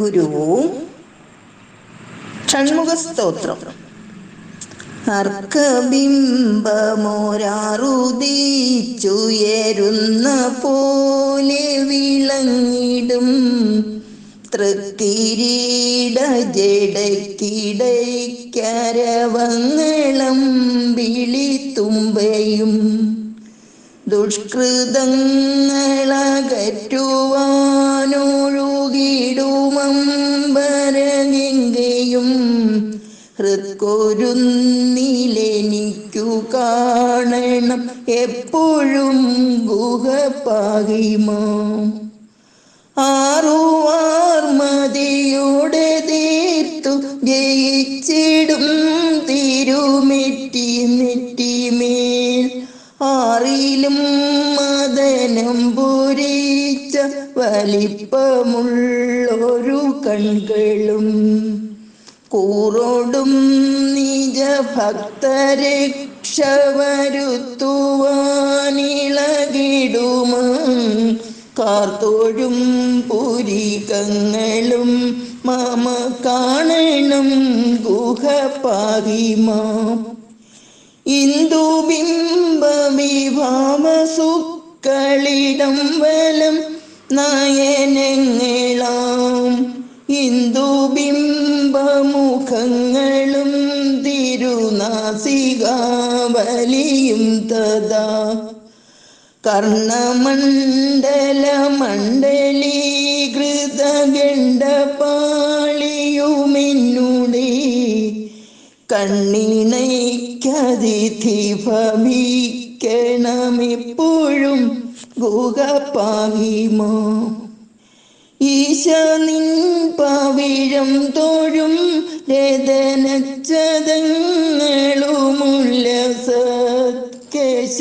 ഗുരുവും ഷൺമുഖ സ്തോത്രം അർക്കബിംബമോരാറുദിച്ചുയരുന്ന പോലെ വിളങ്ങിടും. തൃക്കിരീട ജടക്കിടയ്ക്കരവങ്ങളം വിളിത്തുമ്പയും ദുഷ്കൃതങ്ങളകറ്റുവാനൊഴുകിടുമമ്പരഗംഗയും ഹൃത്കൊരുന്നിലെനിക്കു കാണണം എപ്പോഴും ഗുഹപാഹിമാം ആറുവാർമതിയോടെ തീർത്തു ജയിച്ചിടും തിരുമെറ്റി നെറ്റിമേൽ. ആറിലും മദനം പൂരിച്ച വലിപ്പമുള്ളൊരു കൺകളും കൂറോടും നിജ ഭക്തരക്ഷവരുത്തുവാനിളകിടുമ കാർത്തോഴും പുരികങ്ങളും മമ കാണണം ഗുഹപാതിമ. ഇന്ദുബിംബ വിഭാമസുക്കളിടം വലം നയനങ്ങളാം? ഇന്ദുബിംബമുഖങ്ങളും തിരുനാസികാവലിയും തഥാ. കർണമണ്ഡല മണ്ഡലീകൃത ഗണ്ഡപാളിയുമെന്നുടെ കണ്ണിണയ്ക്കതിഥി ഭവിക്കണമെപ്പോഴും ഗുഹപാഹിമോ ഈശ നിൻ പവിഴം തോഴും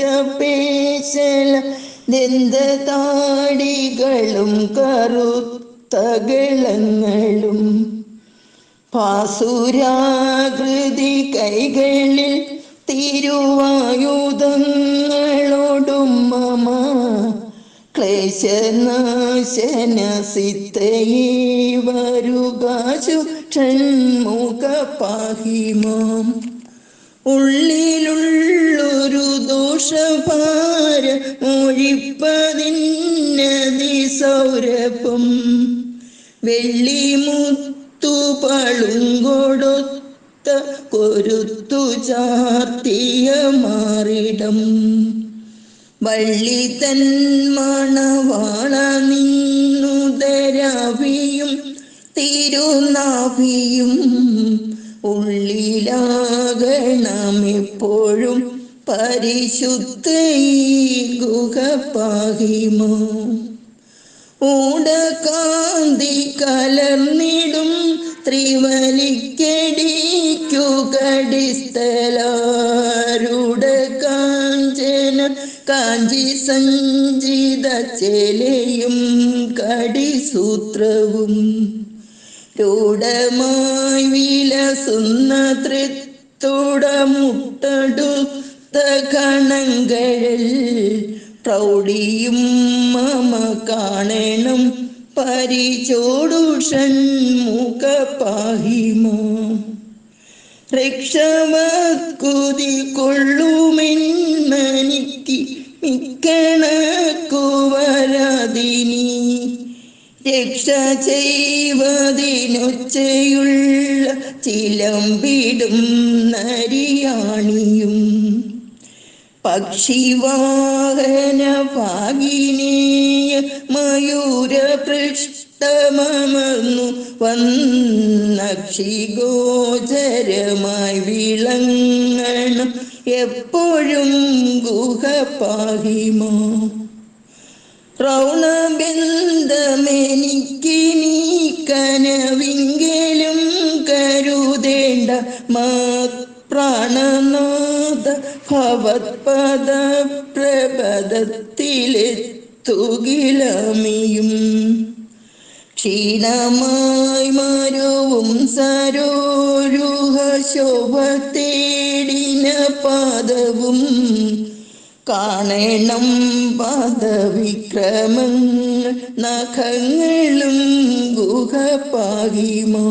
രതനച്ചതങ്ങളുമുല്ലസേശപേശല ദന്തതാടികളും കറുത്തകളങ്ങളും പാസുരാകൃതി കൈകളിൽ തിരുവായുധങ്ങളോടും ക്ലേശനാശന സിദ്ധയേ വരുക ഷൺമുഖ ഉള്ളിലുള്ളൊരു ദോഷഭാര ഒഴിപ്പതിന്നതി സൗരഭം. വെള്ളിമുത്തു പളുങ്കൊടുത്ത കൊരുത്തു ചാർത്തിയ മാറിടം. വള്ളി തൻ മണവാള നിന്നുദരാവിയും തിരുനാവിയും ഉള്ളിലാകണമെപ്പോഴും പരിശുദ്ധ ഗുഹപാഹിമോ ഊടകാന്തി കലർന്നിടും ത്രിവലിക്കടിക്കു കടിസ്ഥലാരുട കാഞ്ചന കാഞ്ചി സഞ്ചിത ചെലയും കടിസൂത്രവും രൂഢമായി വിലസുന്ന തൃത്തുടമുട്ടടുത്ത കണങ്ങളിൽ പ്രൗഢിയും മമ കാണണം പരിചോടുഷൻ മുഖപാഹിമ രക്ഷവത്കുതി കൊള്ളുമെന്നനിക്ക് മിക്കണക്കുവരാതിനി രക്ഷ ചെയ്വതിനൊച്ചയുള്ള ചിലമ്പിടും നരിയാണിയും. പക്ഷിവാഹന ഭാഗിനേയ മയൂര പൃഷ്ടമർന്നു വന്നക്ഷിഗോചരമായി വിളങ്ങണം. എപ്പോഴും ഗുഹപാഹിമോ റൗണബന്ധമെനിക്ക് കനവിങ്കിലും കരുതേണ്ട മാ പ്രാണനാഥ ഭവത്പദ പ്രപദത്തിലെത്തുകിലമിയും ക്ഷീണമായി മരവും സരോരുഹ ശോഭ തേടിന പാദവും കാണേണം പദവിക്രമങ്ങൾ നഖങ്ങളും ഗുഹപാകിമോ.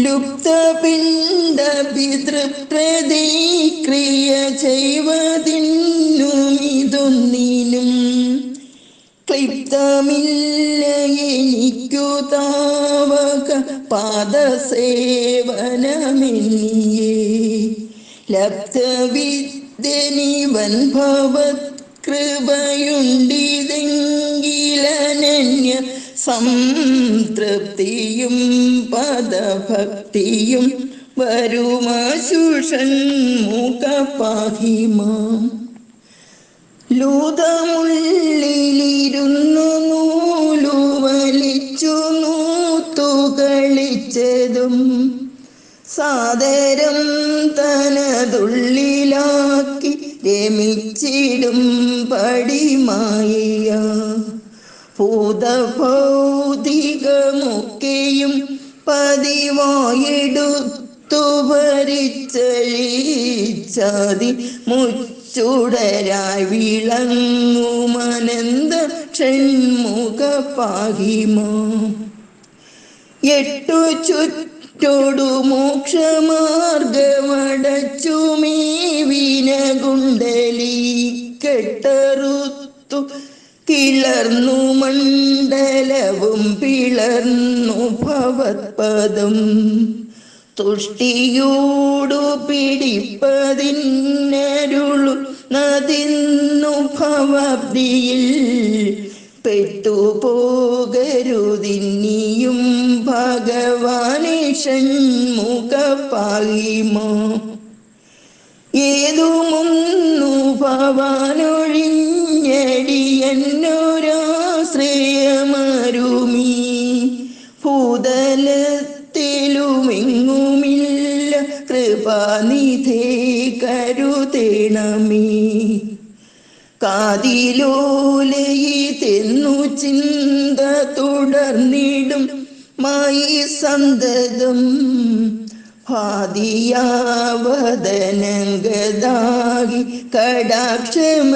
ലുപ്തപിണ്ട പിതൃപ്രതിക്രിയ ചെയ്വതിന്നുമിതൊന്നിനും ക്ലിപ്തമില്ല എനിക്കു താവക പാദസേവനമെന്നിയേ. ലബ്ധവിദ്യനിവൻ ഭവത് കൃപയുണ്ടിതെങ്കിലനന്യ സംതൃപ്തിയും പദഭക്തിയും വരുമാശുഷൻ മുഖപാഹിമാം. ലൂതമുള്ളിലിരുന്നു സാദരം തനതുള്ളിലാക്കി രമിച്ചിടും പടിമായ ഭൂതഭൗതികമൊക്കെയും പതിവായെടുത്തു ഭരിച്ചഴിച്ചാതി മുച്ചുടരായി വിളങ്ങുമനന്ത ഷൺമുഖ പാകിമാ എട്ടു ചുറ്റോടു മോക്ഷമാർഗമടച്ചു മേ വീനകുണ്ടലി കെട്ടറുത്തു കിളർന്നു മണ്ഡലവും പിളർന്നു ഭവത്പദം. തുഷ്ടിയോടു പിടിപ്പതിന്നരുളു നദിന്നു ഭവബ്ദിയിൽ പെട്ടുപോകരുതിന്നിയും ഭഗവാനെ ഷൺമുഖ പാഹിമോ ഏതുമൊന്നു ഭവാനൊഴിഞ്ഞടിയന്നൊരാശ്രയമരുമീ? ഭൂതലത്തിലുമെങ്ങുമില്ല കൃപാനിധേ കരുതേണമേ? കാതിലോലയി തെന്നു ചിന്ത തുടർന്നിടും മായി സന്തതം. ഭാതിയാവദനഗതാകി കടാക്ഷമ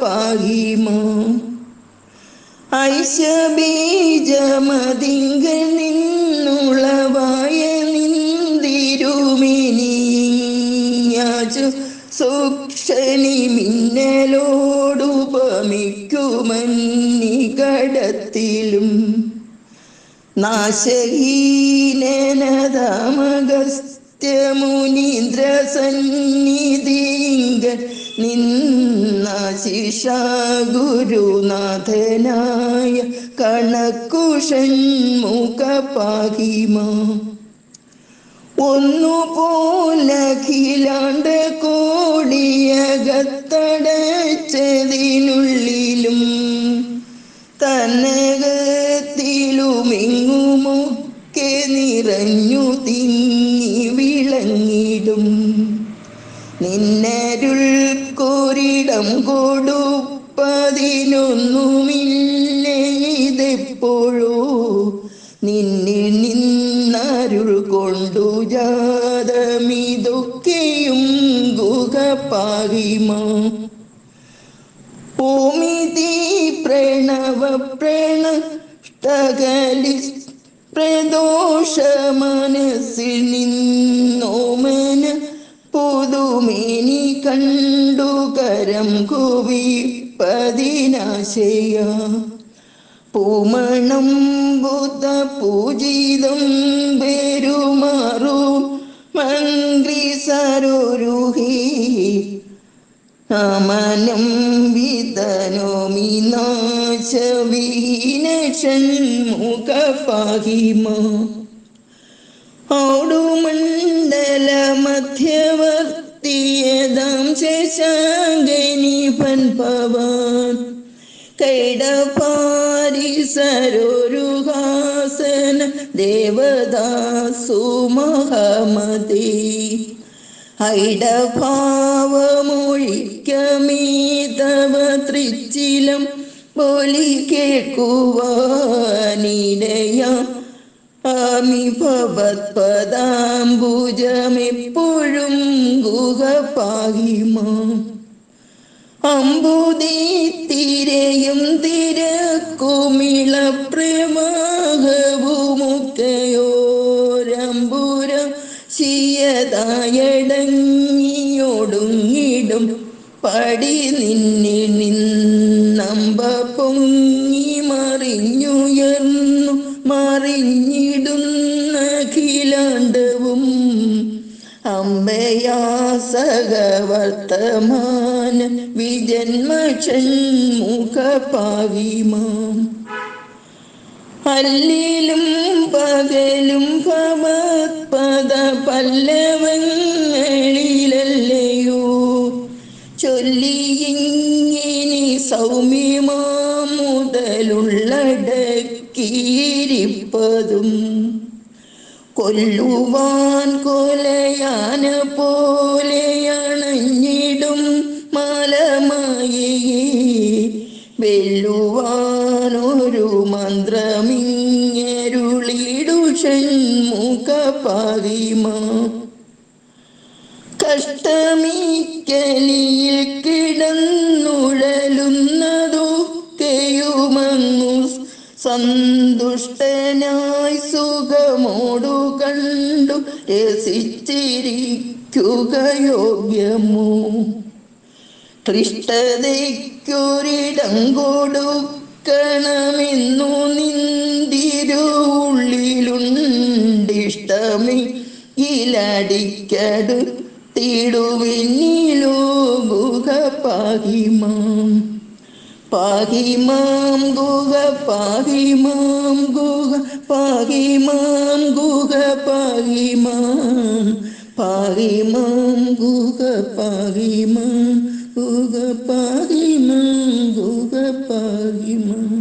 പാഹിമോ ഐശബീജമതിങ്ക നാശഹീനനതമഗസ്ത്യമുനീന്ദ്ര സന്നിധിങ്ക നിന്നാശിഷ ഗുരുനാഥനായ കണക്കുഷൺമുഖ പാഹിമോ ഒന്നുപോലഖിലാണ്ട് കോടിയകത്തടച്ചതിനുള്ളിലും തന്നകത്തിലുമെങ്ങുമൊക്കെ നിറഞ്ഞു തിങ്ങി വിളങ്ങിടും. നിന്നരുൾ കോരിടം കൊടുപ്പതിനൊന്നുമില്ലേതെപ്പോഴോ നിന്നിൽ നിന്നരുൾ കൊണ്ടു ജാതമിതൊക്കെയും ഗുഹപാഹിമോ ഓമിതി പ്രണവ പ്രണഷ്ടകലി പ്രദോഷ മനസ്സിൽ നിന്നോമന പുതുമേനി കണ്ടു കരം കുവി പതിനാശയ പൂമണം ബുദ്ധ പൂജിതം പൻപവാൻ കൈടപാരിസരോരുഹാസന ദേവദാസു മഹമതി ഐടഭാവമൊഴിക്കമീതവ തൃച്ചിലം പൊലി കേൾക്കുവാനിടയ. ആമി ഭവത്പദാംബുജമെപ്പോഴും ഗുഹ പാഹിമാം. അമ്പുതി തിരയും തിരക്കുമിള പ്രേമാകുമുക്കയോരമ്പുരം ശിയതായടങ്ങിയൊടുങ്ങിടും. പടി നിന്നിൽ നിന്നമ്പ പൊങ്ങി മറിഞ്ഞുയർന്നു മറിഞ്ഞിടുന്ന അഖിലാണ്ടവും അമ്പയാസകവർത്തമാന വിജന്മഷൺമുഖപാവിമാം അല്ലിലും പകലും ഭവത്പദ പല്ലവങ്ങളിലല്ലയോ ചൊല്ലിയിങ്ങിനി സൗമ്യമാം മുതലുള്ളടക്കിയിരിപ്പതും കൊല്ലുവാൻ കൊലയാന പോലെയണഞ്ഞിടും വെല്ലുവാനൊരു മന്ത്രമിങ്ങരുളിടുഷൺമുഖപാതിമാ കഷ്ടമിക്കലിയിൽ കിടന്നുഴലുന്നതൊക്കെയുമങ്ങു സന്തുഷ്ടനായി സുഖമോടു കണ്ടു രസിച്ചിരിക്കുക യോഗ്യമോ ക്ലിഷ്ടതയ്ക്കൊരിടം കൊടുക്കണമെന്നു നിന്തിരുള്ളിലുണ്ടിഷ്ടമേ. ഇലടിക്കടു തിടുവിനിലോ ഗുഹ പാഹിമാം പാഹിമാം പാഹിമാം ഗുഹ പാഹിമാം. ഗുഹ പാഹിമാം പാഹിമാം പാഹിമാം ഗുഹ പാഹിമാം ഗുഹ പാഹിമാം